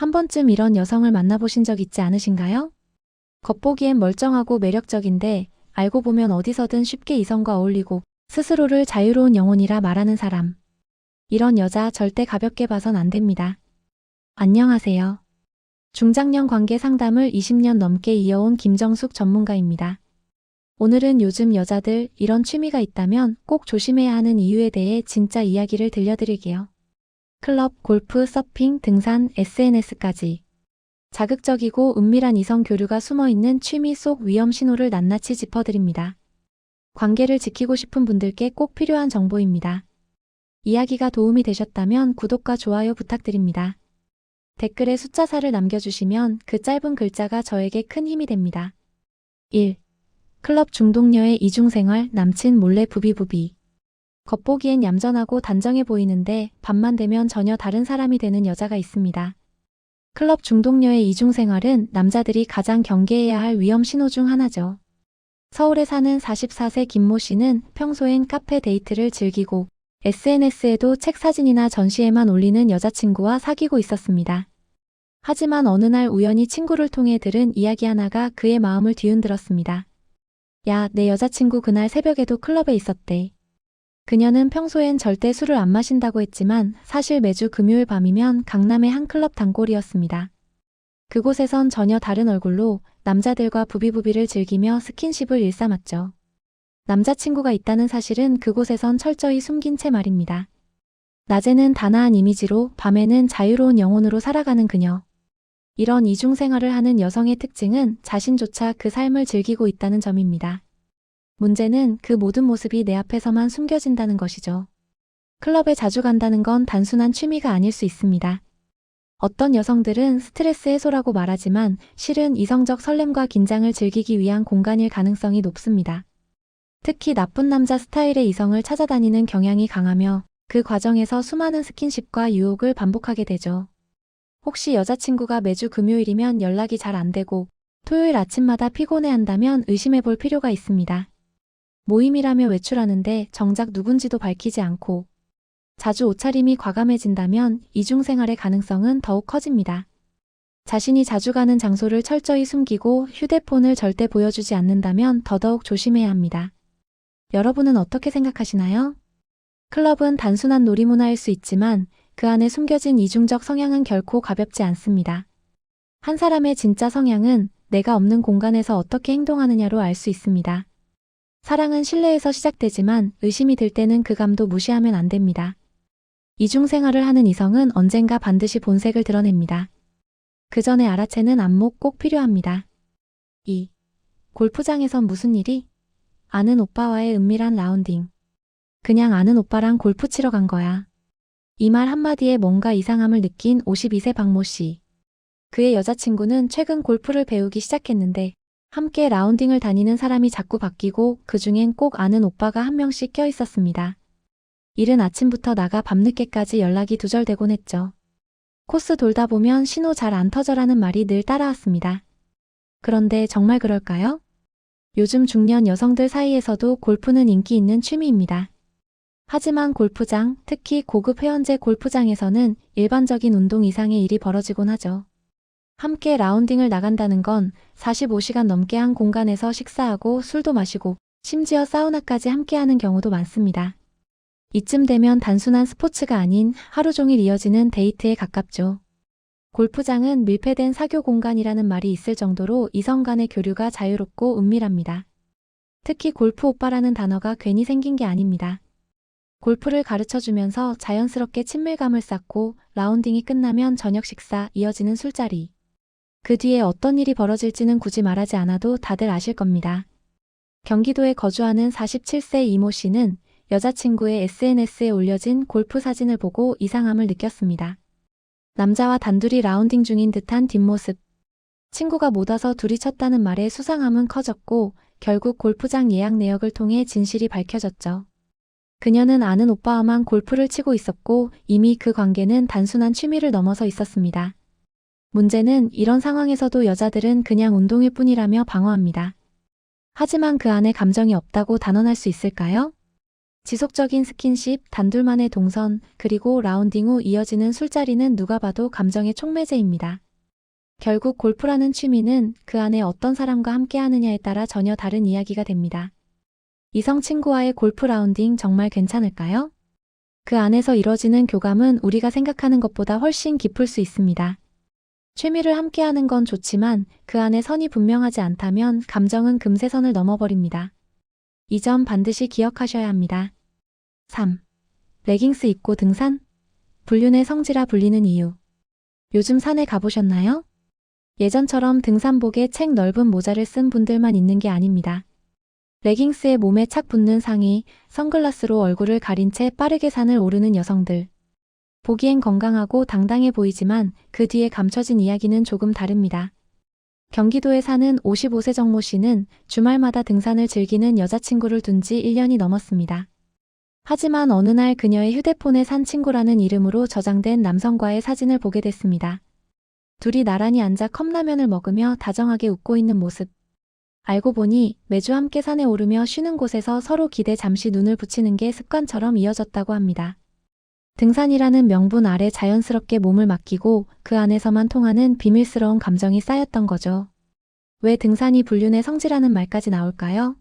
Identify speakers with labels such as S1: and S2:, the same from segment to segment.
S1: 한 번쯤 이런 여성을 만나보신 적 있지 않으신가요? 겉보기엔 멀쩡하고 매력적인데 알고 보면 어디서든 쉽게 이성과 어울리고 스스로를 자유로운 영혼이라 말하는 사람. 이런 여자 절대 가볍게 봐선 안 됩니다. 안녕하세요. 중장년 관계 상담을 20년 넘게 이어온 김정숙 전문가입니다. 오늘은 요즘 여자들 이런 취미가 있다면 꼭 조심해야 하는 이유에 대해 진짜 이야기를 들려드릴게요. 클럽, 골프, 서핑, 등산, SNS까지. 자극적이고 은밀한 이성 교류가 숨어 있는 취미 속 위험 신호를 낱낱이 짚어드립니다. 관계를 지키고 싶은 분들께 꼭 필요한 정보입니다. 이야기가 도움이 되셨다면 구독과 좋아요 부탁드립니다. 댓글에 숫자사를 남겨주시면 그 짧은 글자가 저에게 큰 힘이 됩니다. 1. 클럽 중독녀의 이중생활 남친 몰래 부비부비. 겉보기엔 얌전하고 단정해 보이는데 밤만 되면 전혀 다른 사람이 되는 여자가 있습니다. 클럽 중독녀의 이중생활은 남자들이 가장 경계해야 할 위험 신호 중 하나죠. 서울에 사는 44세 김모 씨는 평소엔 카페 데이트를 즐기고 SNS에도 책 사진이나 전시회만 올리는 여자친구와 사귀고 있었습니다. 하지만 어느 날 우연히 친구를 통해 들은 이야기 하나가 그의 마음을 뒤흔들었습니다. 야, 내 여자친구 그날 새벽에도 클럽에 있었대. 그녀는 평소엔 절대 술을 안 마신다고 했지만 사실 매주 금요일 밤이면 강남의 한 클럽 단골이었습니다. 그곳에선 전혀 다른 얼굴로 남자들과 부비부비를 즐기며 스킨십을 일삼았죠. 남자친구가 있다는 사실은 그곳에선 철저히 숨긴 채 말입니다. 낮에는 단아한 이미지로 밤에는 자유로운 영혼으로 살아가는 그녀. 이런 이중 생활을 하는 여성의 특징은 자신조차 그 삶을 즐기고 있다는 점입니다. 문제는 그 모든 모습이 내 앞에서만 숨겨진다는 것이죠. 클럽에 자주 간다는 건 단순한 취미가 아닐 수 있습니다. 어떤 여성들은 스트레스 해소라고 말하지만 실은 이성적 설렘과 긴장을 즐기기 위한 공간일 가능성이 높습니다. 특히 나쁜 남자 스타일의 이성을 찾아다니는 경향이 강하며 그 과정에서 수많은 스킨십과 유혹을 반복하게 되죠. 혹시 여자친구가 매주 금요일이면 연락이 잘 안 되고 토요일 아침마다 피곤해 한다면 의심해 볼 필요가 있습니다. 모임이라며 외출하는데 정작 누군지도 밝히지 않고 자주 옷차림이 과감해진다면 이중생활의 가능성은 더욱 커집니다. 자신이 자주 가는 장소를 철저히 숨기고 휴대폰을 절대 보여주지 않는다면 더더욱 조심해야 합니다. 여러분은 어떻게 생각하시나요? 클럽은 단순한 놀이문화일 수 있지만 그 안에 숨겨진 이중적 성향은 결코 가볍지 않습니다. 한 사람의 진짜 성향은 내가 없는 공간에서 어떻게 행동하느냐로 알 수 있습니다. 사랑은 신뢰에서 시작되지만 의심이 들 때는 그 감도 무시하면 안 됩니다. 이중 생활을 하는 이성은 언젠가 반드시 본색을 드러냅니다. 그 전에 알아채는 안목 꼭 필요합니다. 2. 골프장에선 무슨 일이? 아는 오빠와의 은밀한 라운딩. 그냥 아는 오빠랑 골프 치러 간 거야. 이 말 한마디에 뭔가 이상함을 느낀 52세 박모 씨. 그의 여자친구는 최근 골프를 배우기 시작했는데 함께 라운딩을 다니는 사람이 자꾸 바뀌고 그 중엔 꼭 아는 오빠가 한 명씩 껴 있었습니다. 이른 아침부터 나가 밤늦게까지 연락이 두절되곤 했죠. 코스 돌다 보면 신호 잘 안 터져라는 말이 늘 따라왔습니다. 그런데 정말 그럴까요? 요즘 중년 여성들 사이에서도 골프는 인기 있는 취미입니다. 하지만 골프장, 특히 고급 회원제 골프장에서는 일반적인 운동 이상의 일이 벌어지곤 하죠. 함께 라운딩을 나간다는 건 45시간 넘게 한 공간에서 식사하고 술도 마시고 심지어 사우나까지 함께하는 경우도 많습니다. 이쯤 되면 단순한 스포츠가 아닌 하루 종일 이어지는 데이트에 가깝죠. 골프장은 밀폐된 사교 공간이라는 말이 있을 정도로 이성 간의 교류가 자유롭고 은밀합니다. 특히 골프 오빠라는 단어가 괜히 생긴 게 아닙니다. 골프를 가르쳐 주면서 자연스럽게 친밀감을 쌓고 라운딩이 끝나면 저녁 식사, 이어지는 술자리. 그 뒤에 어떤 일이 벌어질지는 굳이 말하지 않아도 다들 아실 겁니다. 경기도에 거주하는 47세 이모 씨는 여자친구의 SNS에 올려진 골프 사진을 보고 이상함을 느꼈습니다. 남자와 단둘이 라운딩 중인 듯한 뒷모습. 친구가 못 와서 둘이 쳤다는 말에 수상함은 커졌고 결국 골프장 예약 내역을 통해 진실이 밝혀졌죠. 그녀는 아는 오빠와만 골프를 치고 있었고 이미 그 관계는 단순한 취미를 넘어서 있었습니다. 문제는 이런 상황에서도 여자들은 그냥 운동일 뿐이라며 방어합니다. 하지만 그 안에 감정이 없다고 단언할 수 있을까요? 지속적인 스킨십, 단둘만의 동선, 그리고 라운딩 후 이어지는 술자리는 누가 봐도 감정의 촉매제입니다. 결국 골프라는 취미는 그 안에 어떤 사람과 함께 하느냐에 따라 전혀 다른 이야기가 됩니다. 이성 친구와의 골프 라운딩 정말 괜찮을까요? 그 안에서 이뤄지는 교감은 우리가 생각하는 것보다 훨씬 깊을 수 있습니다. 취미를 함께 하는 건 좋지만 그 안에 선이 분명하지 않다면 감정은 금세 선을 넘어버립니다. 이 점 반드시 기억하셔야 합니다. 3. 레깅스 입고 등산? 불륜의 성지라 불리는 이유. 요즘 산에 가보셨나요? 예전처럼 등산복에 책 넓은 모자를 쓴 분들만 있는 게 아닙니다. 레깅스에 몸에 착 붙는 상의, 선글라스로 얼굴을 가린 채 빠르게 산을 오르는 여성들. 보기엔 건강하고 당당해 보이지만 그 뒤에 감춰진 이야기는 조금 다릅니다. 경기도에 사는 55세 정모 씨는 주말마다 등산을 즐기는 여자친구를 둔 지 1년이 넘었습니다. 하지만 어느 날 그녀의 휴대폰에 산 친구라는 이름으로 저장된 남성과의 사진을 보게 됐습니다. 둘이 나란히 앉아 컵라면을 먹으며 다정하게 웃고 있는 모습. 알고 보니 매주 함께 산에 오르며 쉬는 곳에서 서로 기대 잠시 눈을 붙이는 게 습관처럼 이어졌다고 합니다. 등산이라는 명분 아래 자연스럽게 몸을 맡기고 그 안에서만 통하는 비밀스러운 감정이 쌓였던 거죠. 왜 등산이 불륜의 성지라는 말까지 나올까요?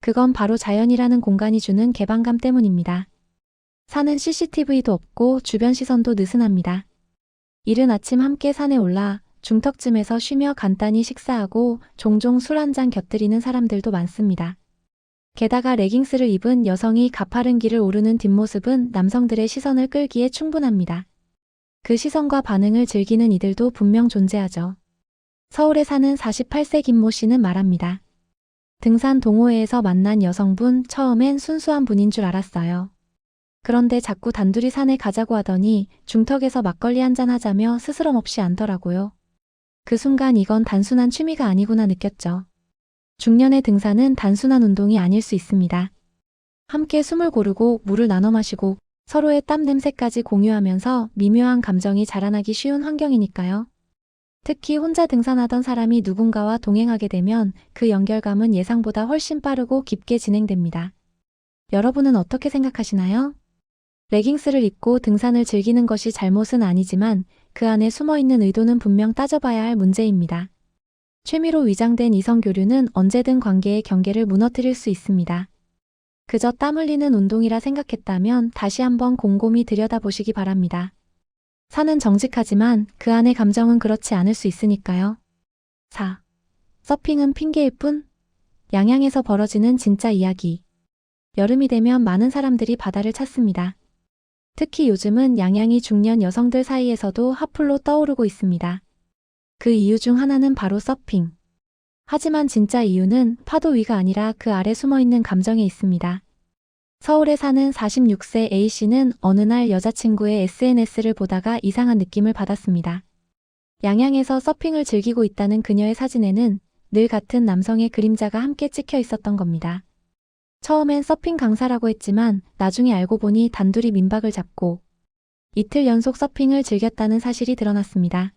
S1: 그건 바로 자연이라는 공간이 주는 개방감 때문입니다. 산은 CCTV도 없고 주변 시선도 느슨합니다. 이른 아침 함께 산에 올라 중턱쯤에서 쉬며 간단히 식사하고 종종 술 한 잔 곁들이는 사람들도 많습니다. 게다가 레깅스를 입은 여성이 가파른 길을 오르는 뒷모습은 남성들의 시선을 끌기에 충분합니다. 그 시선과 반응을 즐기는 이들도 분명 존재하죠. 서울에 사는 48세 김모 씨는 말합니다. 등산 동호회에서 만난 여성분 처음엔 순수한 분인 줄 알았어요. 그런데 자꾸 단둘이 산에 가자고 하더니 중턱에서 막걸리 한잔 하자며 스스럼 없이 안더라고요. 그 순간 이건 단순한 취미가 아니구나 느꼈죠. 중년의 등산은 단순한 운동이 아닐 수 있습니다. 함께 숨을 고르고 물을 나눠 마시고 서로의 땀 냄새까지 공유하면서 미묘한 감정이 자라나기 쉬운 환경이니까요. 특히 혼자 등산하던 사람이 누군가와 동행하게 되면 그 연결감은 예상보다 훨씬 빠르고 깊게 진행됩니다. 여러분은 어떻게 생각하시나요? 레깅스를 입고 등산을 즐기는 것이 잘못은 아니지만 그 안에 숨어 있는 의도는 분명 따져봐야 할 문제입니다. 취미로 위장된 이성교류는 언제든 관계의 경계를 무너뜨릴 수 있습니다. 그저 땀 흘리는 운동이라 생각했다면 다시 한번 곰곰이 들여다보시기 바랍니다. 산은 정직하지만 그 안의 감정은 그렇지 않을 수 있으니까요. 4. 서핑은 핑계일 뿐? 양양에서 벌어지는 진짜 이야기. 여름이 되면 많은 사람들이 바다를 찾습니다. 특히 요즘은 양양이 중년 여성들 사이에서도 핫플로 떠오르고 있습니다. 그 이유 중 하나는 바로 서핑. 하지만 진짜 이유는 파도 위가 아니라 그 아래 숨어 있는 감정에 있습니다. 서울에 사는 46세 A씨는 어느 날 여자친구의 SNS를 보다가 이상한 느낌을 받았습니다. 양양에서 서핑을 즐기고 있다는 그녀의 사진에는 늘 같은 남성의 그림자가 함께 찍혀 있었던 겁니다. 처음엔 서핑 강사라고 했지만 나중에 알고 보니 단둘이 민박을 잡고 이틀 연속 서핑을 즐겼다는 사실이 드러났습니다.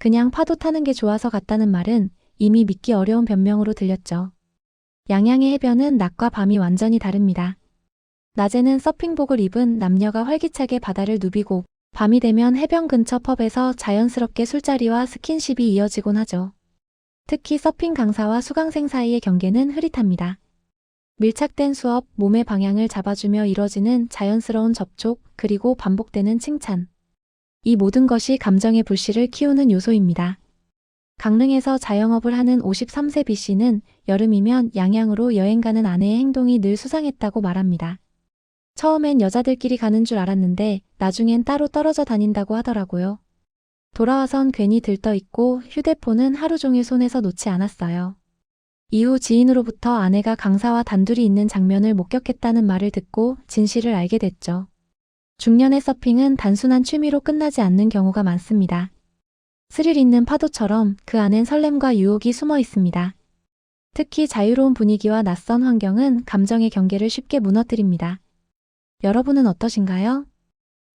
S1: 그냥 파도 타는 게 좋아서 갔다는 말은 이미 믿기 어려운 변명으로 들렸죠. 양양의 해변은 낮과 밤이 완전히 다릅니다. 낮에는 서핑복을 입은 남녀가 활기차게 바다를 누비고 밤이 되면 해변 근처 펍에서 자연스럽게 술자리와 스킨십이 이어지곤 하죠. 특히 서핑 강사와 수강생 사이의 경계는 흐릿합니다. 밀착된 수업, 몸의 방향을 잡아주며 이뤄지는 자연스러운 접촉, 그리고 반복되는 칭찬. 이 모든 것이 감정의 불씨를 키우는 요소입니다. 강릉에서 자영업을 하는 53세 B씨는 여름이면 양양으로 여행 가는 아내의 행동이 늘 수상했다고 말합니다. 처음엔 여자들끼리 가는 줄 알았는데 나중엔 따로 떨어져 다닌다고 하더라고요. 돌아와선 괜히 들떠 있고 휴대폰은 하루 종일 손에서 놓지 않았어요. 이후 지인으로부터 아내가 강사와 단둘이 있는 장면을 목격했다는 말을 듣고 진실을 알게 됐죠. 중년의 서핑은 단순한 취미로 끝나지 않는 경우가 많습니다. 스릴 있는 파도처럼 그 안엔 설렘과 유혹이 숨어 있습니다. 특히 자유로운 분위기와 낯선 환경은 감정의 경계를 쉽게 무너뜨립니다. 여러분은 어떠신가요?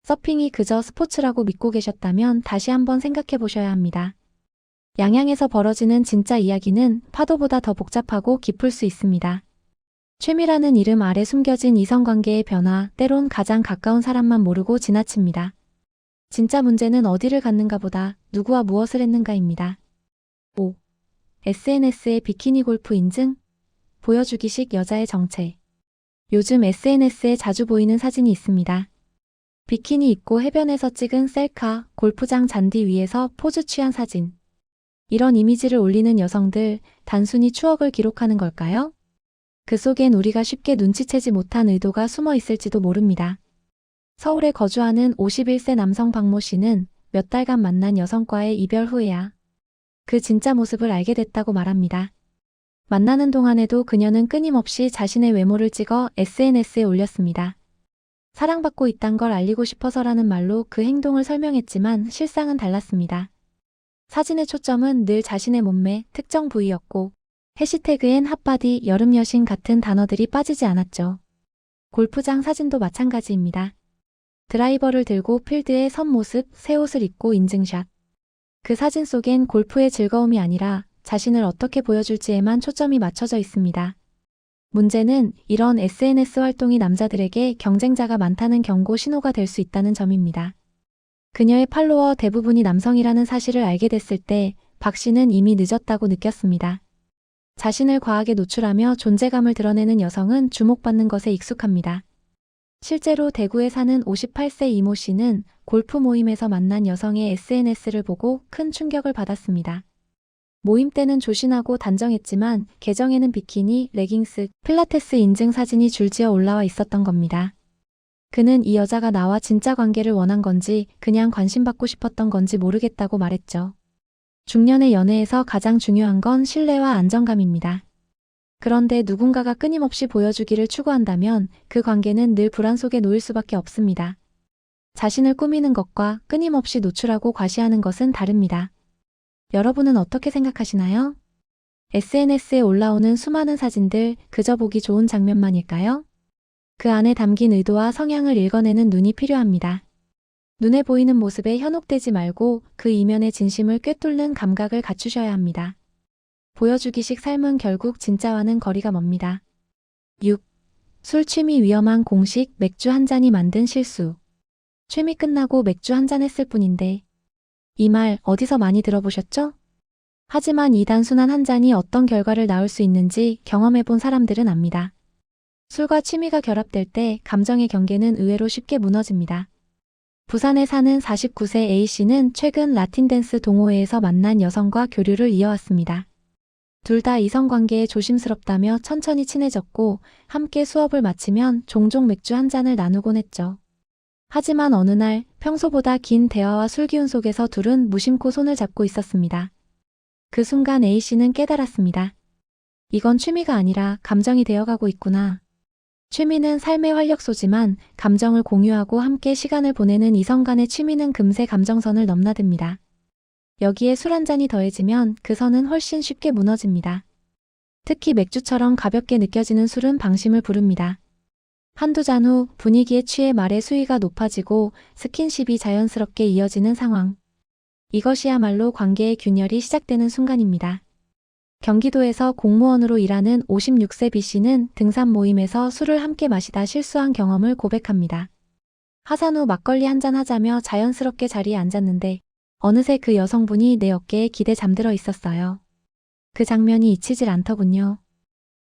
S1: 서핑이 그저 스포츠라고 믿고 계셨다면 다시 한번 생각해 보셔야 합니다. 양양에서 벌어지는 진짜 이야기는 파도보다 더 복잡하고 깊을 수 있습니다. 취미라는 이름 아래 숨겨진 이성관계의 변화, 때론 가장 가까운 사람만 모르고 지나칩니다. 진짜 문제는 어디를 갔는가 보다 누구와 무엇을 했는가입니다. 5. SNS의 비키니 골프 인증? 보여주기식 여자의 정체. 요즘 SNS에 자주 보이는 사진이 있습니다. 비키니 입고 해변에서 찍은 셀카, 골프장 잔디 위에서 포즈 취한 사진. 이런 이미지를 올리는 여성들, 단순히 추억을 기록하는 걸까요? 그 속엔 우리가 쉽게 눈치채지 못한 의도가 숨어 있을지도 모릅니다. 서울에 거주하는 51세 남성 박모 씨는 몇 달간 만난 여성과의 이별 후에야 그 진짜 모습을 알게 됐다고 말합니다. 만나는 동안에도 그녀는 끊임없이 자신의 외모를 찍어 SNS에 올렸습니다. 사랑받고 있단 걸 알리고 싶어서라는 말로 그 행동을 설명했지만 실상은 달랐습니다. 사진의 초점은 늘 자신의 몸매, 특정 부위였고 해시태그엔 핫바디, 여름 여신 같은 단어들이 빠지지 않았죠. 골프장 사진도 마찬가지입니다. 드라이버를 들고 필드에 선 모습, 새 옷을 입고 인증샷. 그 사진 속엔 골프의 즐거움이 아니라 자신을 어떻게 보여줄지에만 초점이 맞춰져 있습니다. 문제는 이런 SNS 활동이 남자들에게 경쟁자가 많다는 경고 신호가 될 수 있다는 점입니다. 그녀의 팔로워 대부분이 남성이라는 사실을 알게 됐을 때 박 씨는 이미 늦었다고 느꼈습니다. 자신을 과하게 노출하며 존재감을 드러내는 여성은 주목받는 것에 익숙합니다. 실제로 대구에 사는 58세 이모 씨는 골프 모임에서 만난 여성의 SNS를 보고 큰 충격을 받았습니다. 모임 때는 조신하고 단정했지만 계정에는 비키니, 레깅스, 필라테스 인증 사진이 줄지어 올라와 있었던 겁니다. 그는 이 여자가 나와 진짜 관계를 원한 건지 그냥 관심받고 싶었던 건지 모르겠다고 말했죠. 중년의 연애에서 가장 중요한 건 신뢰와 안정감입니다. 그런데 누군가가 끊임없이 보여주기를 추구한다면 그 관계는 늘 불안 속에 놓일 수밖에 없습니다. 자신을 꾸미는 것과 끊임없이 노출하고 과시하는 것은 다릅니다. 여러분은 어떻게 생각하시나요? SNS에 올라오는 수많은 사진들 그저 보기 좋은 장면만일까요? 그 안에 담긴 의도와 성향을 읽어내는 눈이 필요합니다. 눈에 보이는 모습에 현혹되지 말고 그 이면의 진심을 꿰뚫는 감각을 갖추셔야 합니다. 보여주기식 삶은 결국 진짜와는 거리가 멉니다. 6. 술 취미 위험한 공식 맥주 한 잔이 만든 실수. 취미 끝나고 맥주 한 잔 했을 뿐인데 이 말 어디서 많이 들어보셨죠? 하지만 이 단순한 한 잔이 어떤 결과를 낳을 수 있는지 경험해 본 사람들은 압니다. 술과 취미가 결합될 때 감정의 경계는 의외로 쉽게 무너집니다. 부산에 사는 49세 A씨는 최근 라틴 댄스 동호회에서 만난 여성과 교류를 이어왔습니다. 둘 다 이성관계에 조심스럽다며 천천히 친해졌고 함께 수업을 마치면 종종 맥주 한 잔을 나누곤 했죠. 하지만 어느 날 평소보다 긴 대화와 술 기운 속에서 둘은 무심코 손을 잡고 있었습니다. 그 순간 A씨는 깨달았습니다. 이건 취미가 아니라 감정이 되어가고 있구나. 취미는 삶의 활력소지만 감정을 공유하고 함께 시간을 보내는 이성 간의 취미는 금세 감정선을 넘나듭니다. 여기에 술 한 잔이 더해지면 그 선은 훨씬 쉽게 무너집니다. 특히 맥주처럼 가볍게 느껴지는 술은 방심을 부릅니다. 한두 잔 후 분위기에 취해 말의 수위가 높아지고 스킨십이 자연스럽게 이어지는 상황. 이것이야말로 관계의 균열이 시작되는 순간입니다. 경기도에서 공무원으로 일하는 56세 B씨는 등산 모임에서 술을 함께 마시다 실수한 경험을 고백합니다. 하산 후 막걸리 한 잔 하자며 자연스럽게 자리에 앉았는데 어느새 그 여성분이 내 어깨에 기대 잠들어 있었어요. 그 장면이 잊히질 않더군요.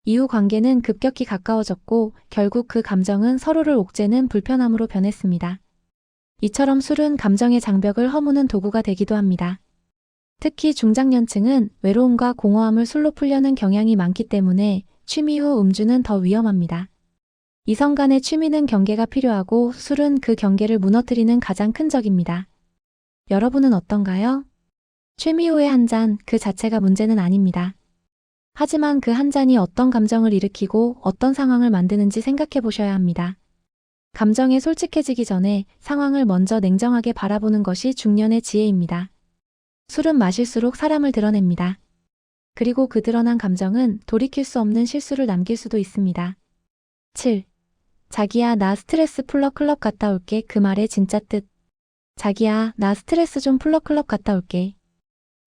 S1: 이후 관계는 급격히 가까워졌고 결국 그 감정은 서로를 옥죄는 불편함으로 변했습니다. 이처럼 술은 감정의 장벽을 허무는 도구가 되기도 합니다. 특히 중장년층은 외로움과 공허함을 술로 풀려는 경향이 많기 때문에 취미 후 음주는 더 위험합니다. 이성 간의 취미는 경계가 필요하고 술은 그 경계를 무너뜨리는 가장 큰 적입니다. 여러분은 어떤가요? 취미 후에 한잔 그 자체가 문제는 아닙니다. 하지만 그 한 잔이 어떤 감정을 일으키고 어떤 상황을 만드는지 생각해 보셔야 합니다. 감정에 솔직해지기 전에 상황을 먼저 냉정하게 바라보는 것이 중년의 지혜입니다. 술은 마실수록 사람을 드러냅니다. 그리고 그 드러난 감정은 돌이킬 수 없는 실수를 남길 수도 있습니다. 7. 자기야, 나 스트레스 풀러 클럽 갔다 올게. 그 말의 진짜 뜻. 자기야, 나 스트레스 좀 풀러 클럽 갔다 올게.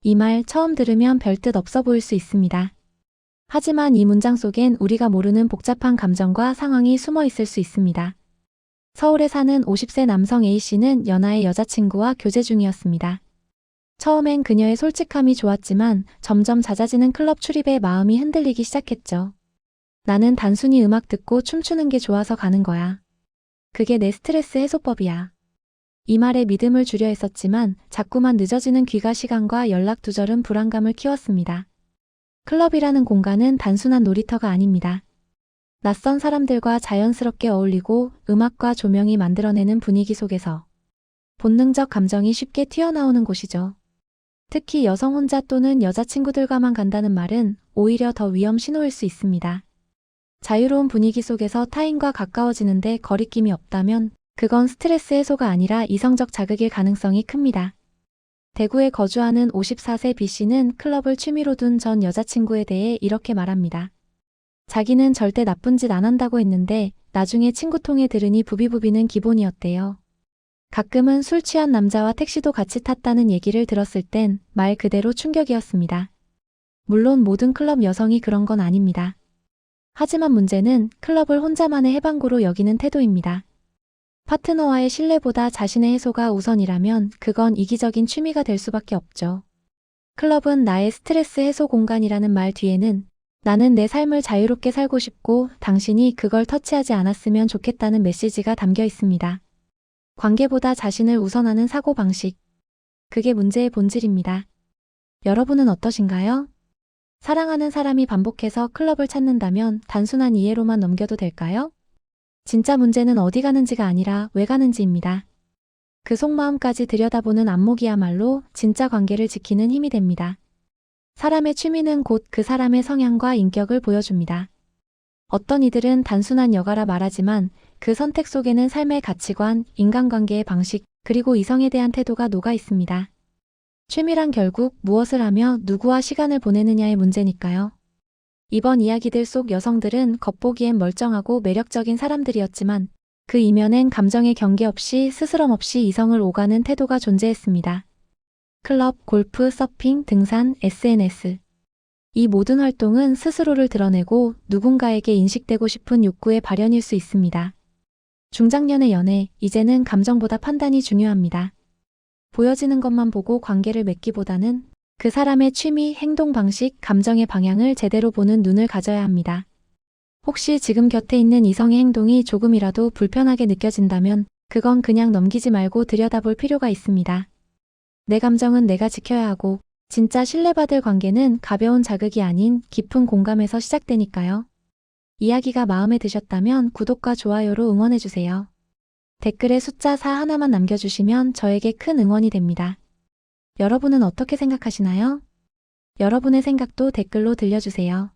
S1: 이 말 처음 들으면 별뜻 없어 보일 수 있습니다. 하지만 이 문장 속엔 우리가 모르는 복잡한 감정과 상황이 숨어 있을 수 있습니다. 서울에 사는 50세 남성 A씨는 연하의 여자친구와 교제 중이었습니다. 처음엔 그녀의 솔직함이 좋았지만 점점 잦아지는 클럽 출입에 마음이 흔들리기 시작했죠. 나는 단순히 음악 듣고 춤추는 게 좋아서 가는 거야. 그게 내 스트레스 해소법이야. 이 말에 믿음을 주려 했었지만 자꾸만 늦어지는 귀가 시간과 연락 두절은 불안감을 키웠습니다. 클럽이라는 공간은 단순한 놀이터가 아닙니다. 낯선 사람들과 자연스럽게 어울리고 음악과 조명이 만들어내는 분위기 속에서 본능적 감정이 쉽게 튀어나오는 곳이죠. 특히 여성 혼자 또는 여자친구들과만 간다는 말은 오히려 더 위험 신호일 수 있습니다. 자유로운 분위기 속에서 타인과 가까워지는데 거리낌이 없다면 그건 스트레스 해소가 아니라 이성적 자극일 가능성이 큽니다. 대구에 거주하는 54세 B씨는 클럽을 취미로 둔 전 여자친구에 대해 이렇게 말합니다. 자기는 절대 나쁜 짓 안 한다고 했는데 나중에 친구 통해 들으니 부비부비는 기본이었대요. 가끔은 술 취한 남자와 택시도 같이 탔다는 얘기를 들었을 땐 말 그대로 충격이었습니다. 물론 모든 클럽 여성이 그런 건 아닙니다. 하지만 문제는 클럽을 혼자만의 해방구로 여기는 태도입니다. 파트너와의 신뢰보다 자신의 해소가 우선이라면 그건 이기적인 취미가 될 수밖에 없죠. 클럽은 나의 스트레스 해소 공간이라는 말 뒤에는 나는 내 삶을 자유롭게 살고 싶고 당신이 그걸 터치하지 않았으면 좋겠다는 메시지가 담겨 있습니다. 관계보다 자신을 우선하는 사고방식. 그게 문제의 본질입니다. 여러분은 어떠신가요? 사랑하는 사람이 반복해서 클럽을 찾는다면 단순한 이해로만 넘겨도 될까요? 진짜 문제는 어디 가는지가 아니라 왜 가는지입니다. 그 속마음까지 들여다보는 안목이야말로 진짜 관계를 지키는 힘이 됩니다. 사람의 취미는 곧 그 사람의 성향과 인격을 보여줍니다. 어떤 이들은 단순한 여가라 말하지만 그 선택 속에는 삶의 가치관, 인간관계의 방식, 그리고 이성에 대한 태도가 녹아 있습니다. 취미란 결국 무엇을 하며 누구와 시간을 보내느냐의 문제니까요. 이번 이야기들 속 여성들은 겉보기엔 멀쩡하고 매력적인 사람들이었지만 그 이면엔 감정의 경계 없이 스스럼 없이 이성을 오가는 태도가 존재했습니다. 클럽, 골프, 서핑, 등산, SNS. 이 모든 활동은 스스로를 드러내고 누군가에게 인식되고 싶은 욕구의 발현일 수 있습니다. 중장년의 연애, 이제는 감정보다 판단이 중요합니다. 보여지는 것만 보고 관계를 맺기보다는 그 사람의 취미, 행동 방식, 감정의 방향을 제대로 보는 눈을 가져야 합니다. 혹시 지금 곁에 있는 이성의 행동이 조금이라도 불편하게 느껴진다면 그건 그냥 넘기지 말고 들여다볼 필요가 있습니다. 내 감정은 내가 지켜야 하고 진짜 신뢰받을 관계는 가벼운 자극이 아닌 깊은 공감에서 시작되니까요. 이야기가 마음에 드셨다면 구독과 좋아요로 응원해주세요. 댓글에 숫자 4 하나만 남겨주시면 저에게 큰 응원이 됩니다. 여러분은 어떻게 생각하시나요? 여러분의 생각도 댓글로 들려주세요.